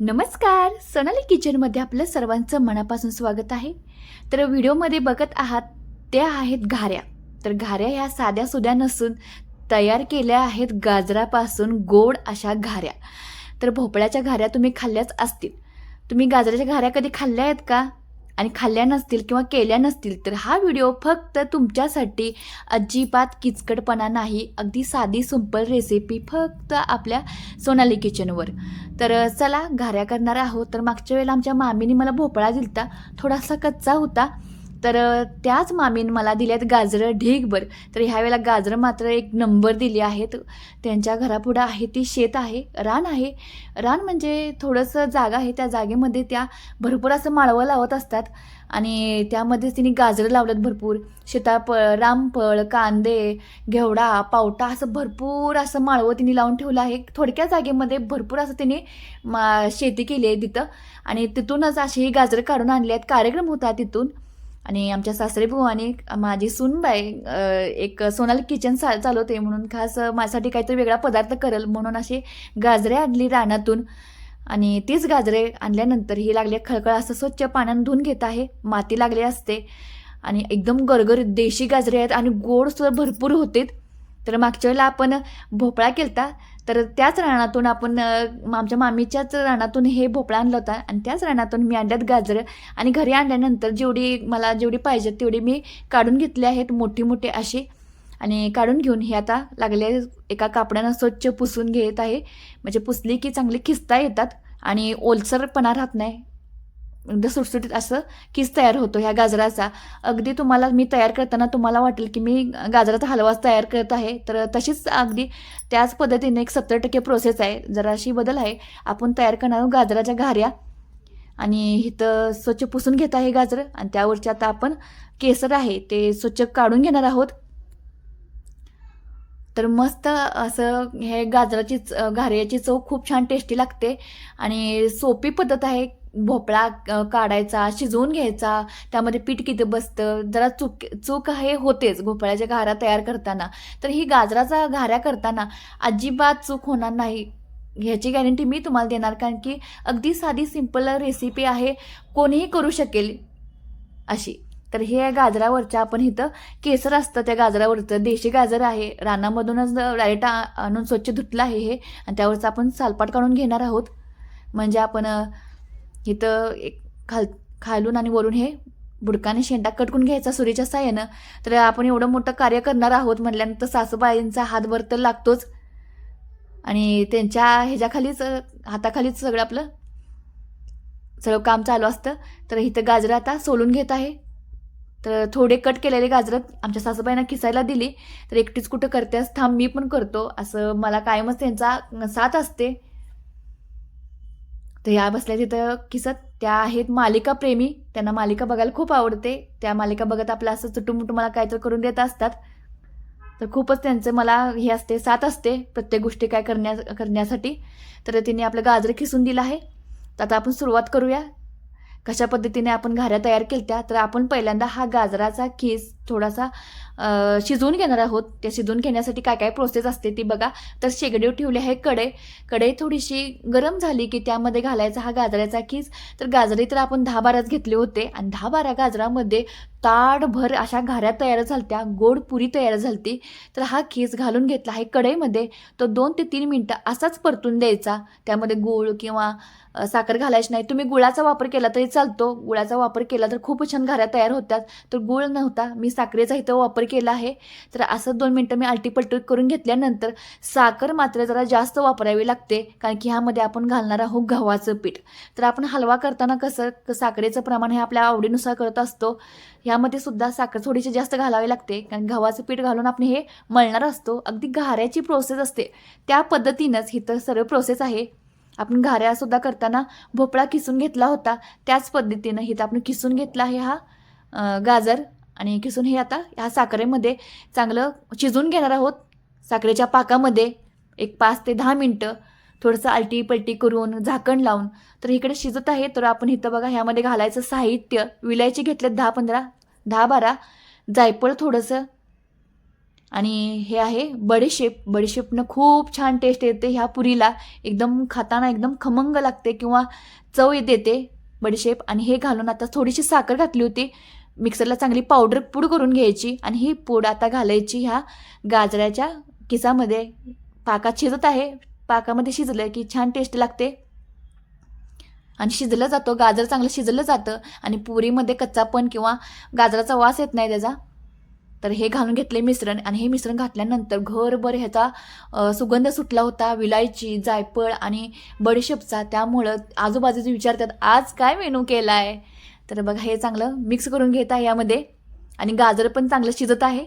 नमस्कार. सोनाली किचनमध्ये आपलं सर्वांचं मनापासून स्वागत आहे. तर व्हिडिओमध्ये बघत आहात त्या आहेत घाऱ्या. तर घाऱ्या ह्या साध्या सुद्या नसून तयार केल्या आहेत गाजरापासून गोड अशा घाऱ्या. तर भोपळ्याच्या घाऱ्या तुम्ही खाल्ल्याच असतील. तुम्ही गाजराच्या घाऱ्या कधी खाल्ल्या आहेत का? आणि खाल्ल्या नसतील किंवा केल्या नसतील तर हा व्हिडिओ फक्त तुमच्यासाठी अजिबात किचकटपणा नाही अगदी साधी सिंपल रेसिपी फक्त आपल्या सोनाली किचनवर तर चला घाऱ्या करणार आहोत. तर मागच्या वेळेला आमच्या मामीने मला भोपळा दिलता. थोडासा कच्चा होता. तर त्याच मामीन मला दिल्यात गाजरं ढीगभर तर ह्या वेळेला गाजरं मात्र एक नंबर दिली आहेत. त्यांच्या घरापुढं आहे ती शेत आहे रान आहे. रान म्हणजे थोडंसं जागा आहे त्या जागेमध्ये त्या भरपूर असं माळवं लावत असतात. आणि त्यामध्येच तिने गाजरं लावलेत भरपूर. सीताफळ रामफळ कांदे घेवडा पावटा असं भरपूर असं माळवं तिने लावून ठेवलं आहे. थोडक्या जागेमध्ये भरपूर असं तिने मा शेती केली आहे तिथं. आणि तिथूनच अशी गाजरं काढून आणली आहेत. कार्यक्रम होता तिथून. आणि आमच्या सासरे आणि माझी सूनबाई एक सोनाली किचन चा चालवते म्हणून खास माझ्यासाठी काहीतरी वेगळा पदार्थ करेल म्हणून असे गाजरे आणली रानातून. आणि तीच गाजरे आणल्यानंतर ही लागली खळखळ असं स्वच्छ पाण्यानं धुवून घेत आहे. माती लागली असते. आणि एकदम गरगर देशी गाजरे आहेत आणि गोड सुद्धा भरपूर होते तर मागच्या वेळेला आपण भोपळा केलता तर त्याच रानातून आपण आमच्या मामीच्याच रानातून हे भोपळा आणला होता आणि त्याच रानातून मी आणल्यात गाजरं आणि घरी आणल्यानंतर जेवढी मला जेवढी पाहिजे तेवढी मी काढून घेतली आहेत मोठी मोठी अशी आणि काढून घेऊन हे आता लागले एका कापडानं स्वच्छ पुसून घेत आहे. म्हणजे पुसली की चांगली खिस्ता येतात आणि ओलसरपणा राहत नाही. एकदम सुटसुटीत असं किस तयार होतो ह्या गाजराचा. अगदी तुम्हाला मी तयार करताना तुम्हाला वाटेल की मी गाजराचा हलवाच तयार करत आहे. तर तशीच अगदी त्याच पद्धतीने एक सत्तर टक्के प्रोसेस आहे. जराशी बदल आहे. आपण तयार करणार आहोत गाजराच्या घाऱ्या. आणि इथं स्वच्छ पुसून घेत आहे गाजर. आणि त्यावरचे आता आपण केसर आहे ते स्वच्छ काढून घेणार आहोत. तर मस्त असं हे गाजराची च- घाऱ्याची चव खूप छान टेस्टी लागते. आणि सोपी पद्धत आहे. भोपळा काढायचा शिजवून घ्यायचा त्यामध्ये पीठ किती बसतं जरा चूक चूक हे होतेच भोपळ्याच्या घाऱ्या तयार करताना. तर ही गाजराचा घाऱ्या करताना अजिबात चूक होणार नाही. ह्याची गॅरंटी मी तुम्हाला देणार कारण की अगदी साधी सिंपल रेसिपी आहे. कोणीही करू शकेल अशी. तर हे गाजरावरच्या आपण इथं केसर असतं त्या गाजरावरचं. देशी गाजर आहे. रानामधूनच डायरेक्ट आणून स्वच्छ धुतलं आहे हे. आणि त्यावरचं आपण सालपाट काढून घेणार आहोत. म्हणजे आपण इथं एक खाल खालून आणि वरून हे बुडकाने शेंडा कटकून घ्यायचा सुरीच्या साह्यानं. तर आपण एवढं मोठं कार्य करणार आहोत म्हटल्यानंतर सासूबाईंचा हातभर तर लागतोच. आणि त्यांच्या ह्याच्याखालीच हाताखालीच सगळं आपलं सगळं काम चालू असतं. तर इथं गाजरं आता सोलून घेत आहे. तर थोडे कट केलेले गाजरं आमच्या सासूबाईंना खिसायला दिली. तर एकटीच कुठं करतेस थांब मी पण करतो. असं मला कायमच त्यांचा साथ असते. तर या बसल्या तिथं किसत त्या आहेत मालिका प्रेमी. त्यांना मालिका बघायला खूप आवडते. त्या मालिका बघत आपलं असं चुटूमुटू मला काहीतरी करून देत असतात. तर खूपच त्यांचं मला हे असते साथ असते प्रत्येक गोष्टी काय करण्या करण्यासाठी. तर तिने आपलं गाजर खिसून दिलं आहे. तर आता आपण सुरुवात करूया. कशा पद्धतीने आपण घाऱ्या तयार केल्या तर आपण पहिल्यांदा हा गाजराचा खीस थोडासा शिजवून घेणार आहोत. त्या शिजवून घेण्यासाठी काय काय प्रोसेस असते ती बघा. तर शेगडीव ठेवली आहे कढई. कढई थोडीशी गरम झाली की त्यामध्ये घालायचा हा गाजराचा खीस. तर गाजरे तर आपण दहा बाराच घेतले होते. आणि दहा बारा गाजरामध्ये ताडभर अशा घाऱ्या तयार झालत्या. गोड पुरी तयार झालती. तर हा खीस घालून घेतला आहे कढईमध्ये. तो दोन ते तीन मिनटं असाच परतून द्यायचा. त्यामध्ये गूळ किंवा साखर घालायची नाही. तुम्ही गुळाचा वापर केला तरी चालतो. गुळाचा वापर केला तर खूप छान घाऱ्या तयार होतात. तर गुळ नव्हता. मी साखरेचा इथं वापर केला आहे. तर असं दोन मिनटं मी अल्टीपल्टी करून घेतल्यानंतर साखर मात्र जरा जास्त वापरावी लागते कारण की ह्यामध्ये आपण घालणार आहोत गव्हाचं पीठ. तर आपण हलवा करताना कसं साखरेचं प्रमाण हे आपल्या आवडीनुसार करत असतो. ह्यामध्ये सुद्धा साखर थोडीशी जास्त घालावी लागते कारण गव्हाचं पीठ घालून आपण हे मळणार असतो. अगदी घाऱ्याची प्रोसेस असते. त्या पद्धतीनंच इथं सर्व प्रोसेस आहे. आपण घाऱ्यासुद्धा करताना भोपळा किसून घेतला होता त्याच पद्धतीनं इथं आपण किसून घेतला आहे हा गाजर. आणि किसून हे आता ह्या साखरेमध्ये चांगलं शिजून घेणार आहोत. साखरेच्या पाकामध्ये एक पाच ते दहा मिनटं थोडंसं आलटी पलटी करून झाकण लावून तर इकडे शिजत आहे तर आपण इथं बघा ह्यामध्ये घालायचं साहित्य विलायची घेतलेत दहा पंधरा दहा बारा जायफळ थोडंसं. आणि हे आहे बडीशेप बडीशेपनं खूप छान टेस्ट येते ह्या पुरीला. एकदम खाताना एकदम खमंग लागते किंवा चव देते बडीशेप आणि हे घालून आता थोडीशी साखर घातली होती मिक्सरला चांगली पावडर पूड करून घ्यायची आणि ही पूड आता घालायची ह्या गाजराच्या किसामध्ये. पाकात शिजत आहे. पाकामध्ये शिजलं की छान टेस्ट लागते. आणि शिजलं जातो. गाजर चांगलं शिजलं जातं. आणि पुरीमध्ये कच्चापण किंवा गाजराचा वास येत नाही त्याचा. तर हे घालून घेतले मिश्रण आणि हे मिश्रण घातल्यानंतर घरभर ह्याचा सुगंध सुटला होता. विलायची जायफळ आणि बडीशेपचा. त्यामुळं आजूबाजूचे विचारतात आज काय मेनू केला आहे तर बघा हे चांगलं मिक्स करून घेत आहे यामध्ये. आणि गाजर पण चांगलं शिजत आहे.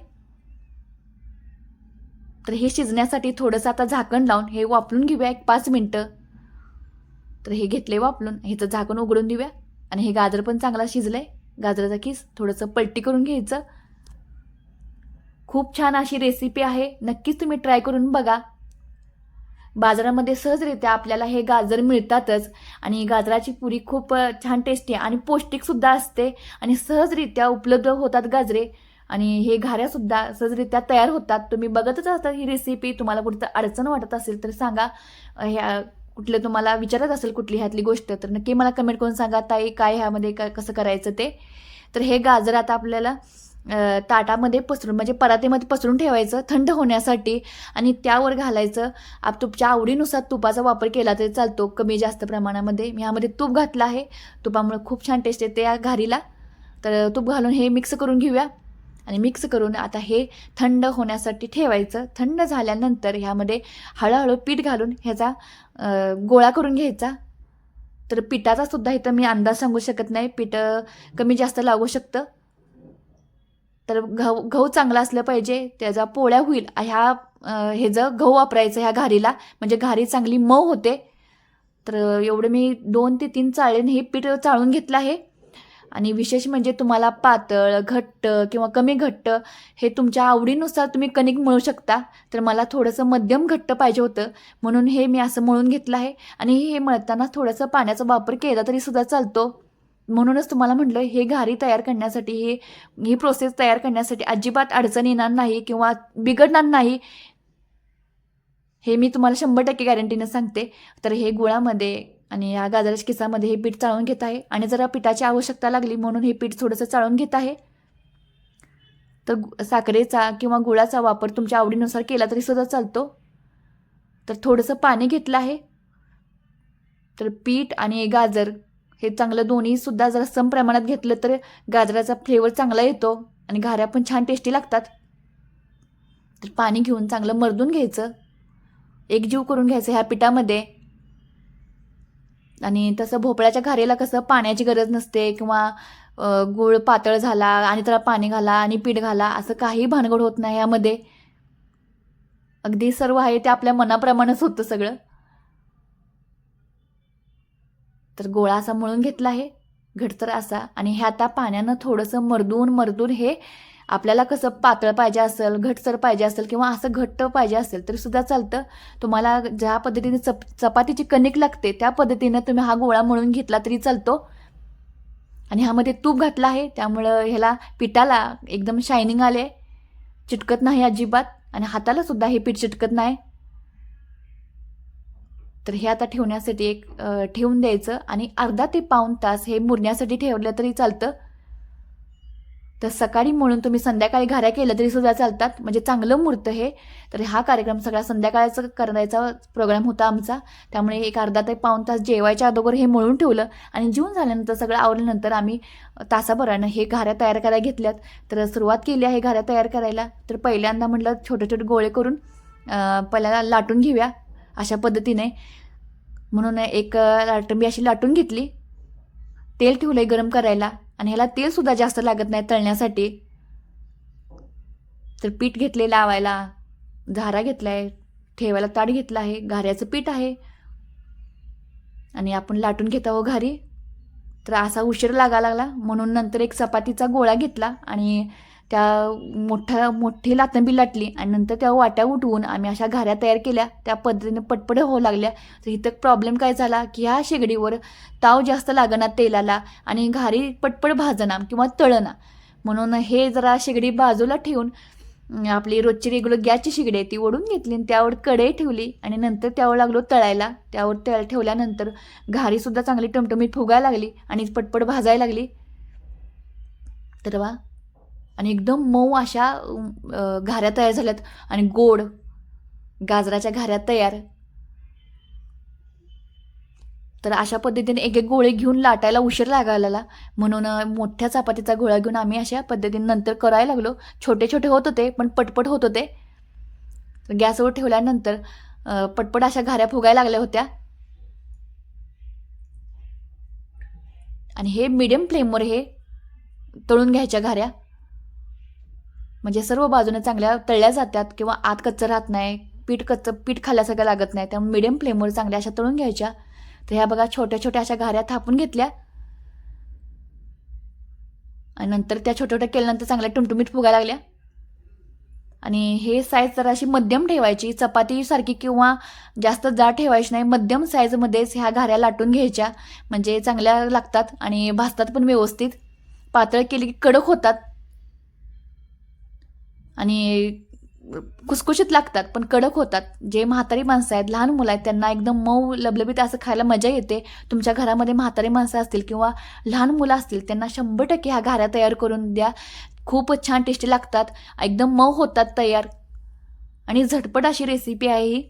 तर हे शिजण्यासाठी थोडंसं आता झाकण लावून हे वापरून घेऊया एक पाच मिनटं. तर हे घेतले वापरून ह्याचं झाकण उघडून देऊया. आणि हे गाजर पण चांगला शिजलंय. गाजराचा किस थोडंसं पलटी करून घ्यायचं. खूप छान अशी रेसिपी आहे. नक्कीच तुम्ही ट्राय करून बघा. बाजारामध्ये सहजरित्या आपल्याला हे गाजर मिळतातच. आणि गाजराची पुरी खूप छान टेस्टी आहे. आणि पौष्टिकसुद्धा असते. आणि सहजरित्या उपलब्ध होतात गाजरे. आणि हे घाऱ्यासुद्धा सहजरित्या तयार होतात. तुम्ही बघतच असता ही रेसिपी तुम्हाला कुठं अडचण वाटत असेल तर सांगा. ह्या कुठलं तुम्हाला विचारत असेल कुठली ह्यातली गोष्ट तर नक्की मला कमेंट करून सांगा. ताई काय ह्यामध्ये काय कसं करायचं ते? तर हे गाजर आता आपल्याला ताटामध्ये पसरून म्हणजे परातीमध्ये पसरून ठेवायचं थंड होण्यासाठी आणि त्यावर घालायचं. आप तुमच्या आवडीनुसार तुपाचा वापर केला तरी चालतो कमी जास्त प्रमाणामध्ये. मी ह्यामध्ये तूप घातलं आहे. तुपामुळे खूप छान टेस्ट येते या घारीला. तर तूप घालून हे मिक्स करून घेऊया. आणि मिक्स करून आता हे थंड होण्यासाठी ठेवायचं. थंड झाल्यानंतर ह्यामध्ये हळूहळू पीठ घालून ह्याचा गोळा करून घ्यायचा. तर पिठाचा सुद्धा इथं मी अंदाज सांगू शकत नाही. पीठ कमी जास्त लागू शकतं. तर गहू गहू चांगला असलं पाहिजे त्याचा पोळ्या होईल. ह्या हे जर गहू वापरायचं ह्या घारीला म्हणजे घारी चांगली मऊ होते. तर एवढं मी दोन ते तीन चाळेन हे पीठ चाळून घेतलं आहे. आणि विशेष म्हणजे तुम्हाला पातळ घट्ट किंवा कमी घट्ट हे तुमच्या आवडीनुसार तुम्ही कणिक मळू शकता. तर मला थोडंसं मध्यम घट्ट पाहिजे होतं. म्हणून हे मी असं मळून घेतलं आहे. आणि हे मळताना थोडंसं पाण्याचा वापर केला तरी सुद्धा चालतो. म्हणूनच तुम्हाला म्हटलं हे घारी तयार करण्यासाठी हे ही प्रोसेस तयार करण्यासाठी अजिबात अडचण येणार नाही किंवा बिघडणार नाही. हे मी तुम्हाला शंभर टक्के गॅरंटीनं सांगते. तर हे गुळामध्ये आणि या गाजराच्या किसामध्ये हे पीठ चाळून घेत आहे. आणि जरा पिठाची आवश्यकता लागली म्हणून हे पीठ थोडंसं चाळून घेत आहे. तर गु- साखरेचा किंवा गुळाचा वापर तुमच्या आवडीनुसार केला तरी सुद्धा चालतो. तर थोडंसं पाणी घेतलं आहे. तर पीठ आणि गाजर हे चांगलं दोन्हीसुद्धा जरा सम प्रमाणात घेतलं तर गाजराचा फ्लेवर चांगला येतो आणि घाऱ्या पण छान टेस्टी लागतात. तर पाणी घेऊन चांगलं मर्दून घ्यायचं. एक जीव करून घ्यायचं ह्या पिठामध्ये. आणि तसं भोपळ्याच्या घारेला कसं पाण्याची गरज नसते किंवा गुळ गूळ पातळ झाला आणि त्याला पाणी घाला आणि पीठ घाला असं काही भानगड होत नाही यामध्ये. अगदी सर्व आहे ते आपल्या मनाप्रमाणेच होतं सगळं. तर गोळा असा मळून घेतला आहे. घटसर असा आणि हे आता पाण्यानं थोडंसं मरदून मरदून हे आपल्याला कसं पातळ पाहिजे असेल घटसर पाहिजे असेल किंवा असं घट्ट पाहिजे असेल तरी सुद्धा चालतं. तुम्हाला ज्या पद्धतीने चप चपातीची कणिक लागते त्या पद्धतीनं तुम्ही हा गोळा मळून घेतला तरी चालतो. आणि ह्यामध्ये तूप घातलं आहे त्यामुळं ह्याला पिठाला एकदम शायनिंग आले चिटकत नाही अजिबात आणि हाताला सुद्धा हे पीठ चिटकत नाही. तर हे आता ठेवण्यासाठी एक ठेवून द्यायचं आणि अर्धा ते पाऊण तास हे मुरण्यासाठी ठेवलं तरी चालतं. तर सकाळी म्हणून तुम्ही संध्याकाळी घाऱ्या केल्या तरी सुद्धा चालतात. म्हणजे चांगलं मुहूर्त हे. तर हा कार्यक्रम सगळा संध्याकाळचा करायचा प्रोग्राम होता आमचा. त्यामुळे एक अर्धा ते पाऊण तास जेवायच्या अगोदर हे मळून ठेवलं आणि जेवून झाल्यानंतर सगळं आवरल्यानंतर आम्ही तासाभरानं हे घाऱ्या तयार करायला घेतल्यात. तर सुरुवात केली आहे घाऱ्या तयार करायला. तर पहिल्यांदा म्हटलं छोटे छोटे गोळे करून अं, पहिल्यांदा लाटून घेऊया. अशा पद्धतीने. म्हणून एक लाटंबी लाटून मी अशी लाटून घेतली. तेल ठेवलंय गरम करायला आणि ह्याला तेलसुद्धा जास्त लागत नाही तळण्यासाठी. तर पीठ घेतले लावायला. झारा घेतला आहे ठेवायला ताट घेतला आहे. घाऱ्याचं पीठ आहे. आणि आपण लाटून घेत आहोत घारी. तर असा उशीर लागा लागला. म्हणून नंतर एक चपातीचा गोळा घेतला आणि त्या मोठ्या मोठी लातंबी लाटली आणि नंतर त्या वाट्या उठवून आम्ही अशा घाऱ्या तयार केल्या. त्या पद्धतीने पटपट होऊ लागल्या. तर इथं प्रॉब्लेम काय झाला की ह्या शेगडीवर ताव जास्त लागणार तेलाला आणि घारी पटपट भाजना किंवा तळना. म्हणून हे जरा शेगडी बाजूला ठेवून आपली रोजची रेग्युलर गॅसची शिगडी आहे ती ओढून घेतली आणि त्यावर कढई ठेवली आणि नंतर त्यावर लागलो तळायला. त्यावर तळ ठेवल्यानंतर घारीसुद्धा चांगली टमटमीत फुगायला लागली आणि पटपट भाजायला लागली. तर वा आणि एकदम मऊ अशा घाऱ्या तयार झाल्यात. आणि गोड गाजराच्या घाऱ्या तयार. तर अशा पद्धतीने एक एक गोळे घेऊन लाटायला उशीर लागायला. म्हणून मोठ्या चपातीचा गोळा घेऊन आम्ही अशा पद्धतीने नंतर करायला लागलो. छोटे छोटे होत होते पण पटपट होत होते. तर गॅसवर ठेवल्यानंतर पटपट अशा घाऱ्या फुगायला लागल्या होत्या. आणि हे मिडियम फ्लेमवर हे तळून घ्यायच्या घाऱ्या. म्हणजे सर्व बाजूने चांगल्या तळल्या जातात किंवा आत कच्चं राहत नाही पीठ कच्चं पीठ खाल्ल्यासारखं लागत नाही त्यामुळे मिडियम फ्लेमवर चांगल्या अशा तळून घ्यायच्या. तर ह्या बघा छोट्या छोट्या अशा घाऱ्या थापून घेतल्या. आणि नंतर त्या छोट्या छोट्या केल्यानंतर चांगल्या टुमटुमीत फुगायला लागल्या. आणि हे साईज जरा अशी मध्यम ठेवायची चपातीसारखी किंवा जास्त जाड ठेवायची नाही मध्यम साईजमध्येच ह्या घाऱ्या लाटून घ्यायच्या. म्हणजे चांगल्या लागतात आणि भाजतात पण व्यवस्थित. पातळ केली की कडक होतात. आणि कुसकुशीत लागतात पण कडक होतात. जे म्हातारी माणसं आहेत लहान मुलं आहेत त्यांना एकदम मऊ लबलबीत असं खायला मजा येते. तुमच्या घरामध्ये म्हातारी माणसं असतील किंवा लहान मुलं असतील त्यांना शंभर टक्के ह्या घाऱ्या तयार करून द्या. खूपच छान टेस्टी लागतात. एकदम मऊ होतात तयार. आणि झटपट अशी रेसिपी आहे ही.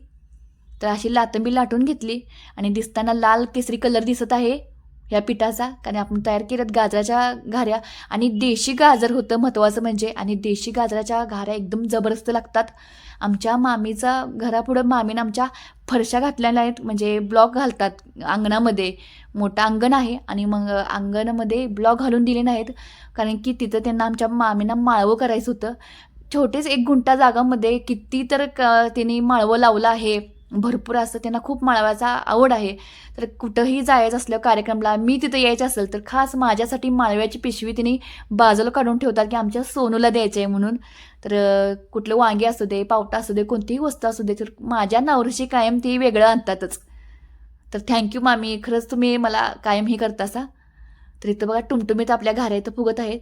तर अशी लातंबी लाटून घेतली. आणि दिसताना लाल केसरी कलर दिसत आहे. ह्या पिठाचा कारण आपण तयार केल्यात गाजराच्या घाऱ्या. आणि देशी गाजर होतं महत्त्वाचं म्हणजे आणि देशी गाजराच्या घाऱ्या एकदम जबरदस्त लागतात. आमच्या मामीचा घरापुढं मामीनं आमच्या फरशा घातलेल्या आहेत म्हणजे ब्लॉक घालतात अंगणामध्ये. मोठं अंगण आहे आणि मग अंगणामध्ये ब्लॉक घालून दिले नाहीत कारण की तिथं त्यांना आमच्या मामींना माळवं करायचं होतं. छोटेच एक गुंठा जागामध्ये किती तर क त्यांनी माळवं लावलं आहे. भरपूर असं त्यांना खूप माळव्याचा आवड आहे. तर कुठंही जायचं असलं कार्यक्रमला मी तिथं यायचं असेल तर खास माझ्यासाठी माळव्याची पिशवी तिने बाजूला काढून ठेवतात की आमच्या सोनूला द्यायचं आहे म्हणून. तर कुठलं वांगे असू दे पावटा असू दे कोणतीही वस्तू असू दे तर माझ्या नावरशी कायम ती वेगळं आणतातच. तर थँक्यू मामी खरंच तुम्ही मला कायम ही करतासा. तर इथं बघा टुमटुमीत आपल्या घाऱ्या इथं फुगत आहेत.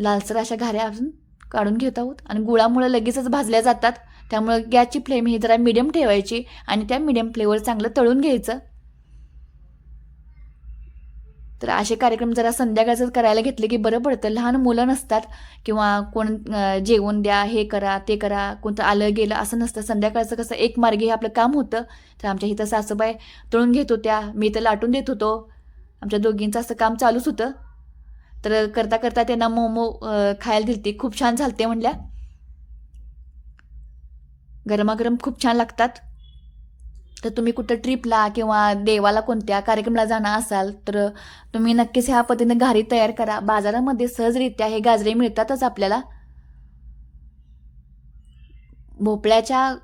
लालसर अशा घाऱ्या अजून. काढून घेत आहोत. आणि गुळामुळे लगेचच भाजल्या जातात. त्यामुळे गॅसची फ्लेम ही जरा मिडियम ठेवायची आणि त्या मिडियम फ्लेवर चांगलं तळून घ्यायचं. तर असे कार्यक्रम जरा संध्याकाळचं करायला घेतले की बरं पडतं. लहान मुलं नसतात किंवा कोण जेवण द्या हे करा ते करा कोणतं आलं गेलं असं नसतं. संध्याकाळचं कसं एक मार्गी हे आपलं काम होतं. तर आमच्या इथं सासूबाई तळून घेत होत्या. मी तर लाटून देत होतो. आमच्या दोघींचं असं काम चालूच होतं. तर करता करता त्यांना मोमो खायला दिलते. खूप छान झालते म्हणल्या. गरमागरम खूप छान लागतात. तर तुम्ही कुठं ट्रिपला किंवा देवाला कोणत्या कार्यक्रमाला जाणार असाल तर तुम्ही नक्कीच ह्या पद्धतीने घारी तयार करा. बाजारामध्ये सहजरित्या हे गाजरे मिळतातच आपल्याला. भोपळ्याच्या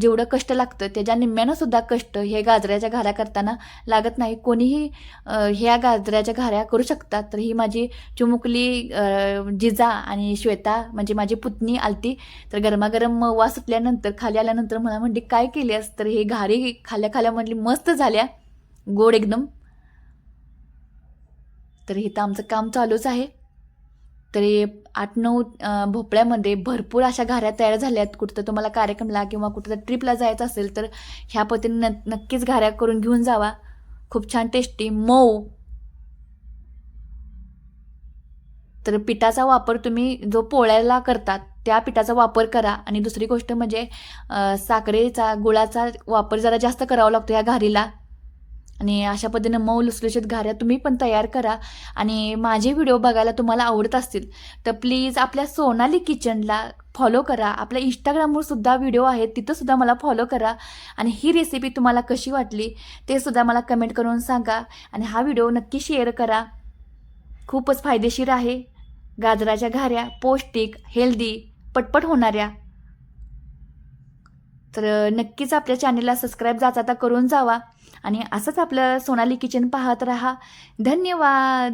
जेवढं कष्ट लागतं त्याच्या निम्म्यानं सुद्धा कष्ट हे गाजऱ्याच्या घाऱ्या करताना लागत नाही. कोणीही ह्या गाजऱ्याच्या घाऱ्या करू शकतात. तर ही माझी चुमुकली जिजा आणि श्वेता म्हणजे माझी पुतणी आलती. तर गरमागरम वास सुटल्यानंतर खाली आल्यानंतर मला म्हणली काय केल्यास? तर हे घारी खाल्या खाल्या म्हटली मस्त झाल्या. गोड एकदम. तर इथं आमचं काम चालूच आहे. तरी आठ नऊ भोपळ्यामध्ये भरपूर अशा घाऱ्या तयार झाल्या आहेत कुठं तुम्हाला कार्यक्रमला किंवा कुठं ट्रिपला जायचं असेल तर ह्या पद्धतीने न नक्कीच घाऱ्या करून घेऊन जावा. खूप छान टेस्टी मऊ. तर पिठाचा वापर तुम्ही जो पोळ्याला करतात त्या पिठाचा वापर करा. आणि दुसरी गोष्ट म्हणजे साखरेचा गुळाचा वापर जरा जास्त करावा लागतो या घारीला. आणि अशा पद्धतीनं मऊ लुसलुशीत घाऱ्या तुम्ही पण तयार करा. आणि माझे व्हिडिओ बघायला तुम्हाला आवडत असतील तर प्लीज आपल्या सोनाली किचनला फॉलो करा. आपल्या इंस्टाग्रामवर सुद्धा व्हिडिओ आहेत तिथंसुद्धा मला फॉलो करा. आणि ही रेसिपी तुम्हाला कशी वाटली ते सुद्धा मला कमेंट करून सांगा. आणि हा व्हिडिओ नक्की शेअर करा. खूपच फायदेशीर आहे. गाजराच्या घाऱ्या पौष्टिक हेल्दी पटपट होणाऱ्या. तर नक्कीच आपल्या चॅनेलला सबस्क्राईब जाता करून जावा. आणि असंच आपलं सोनाली किचन पाहत राहा. धन्यवाद.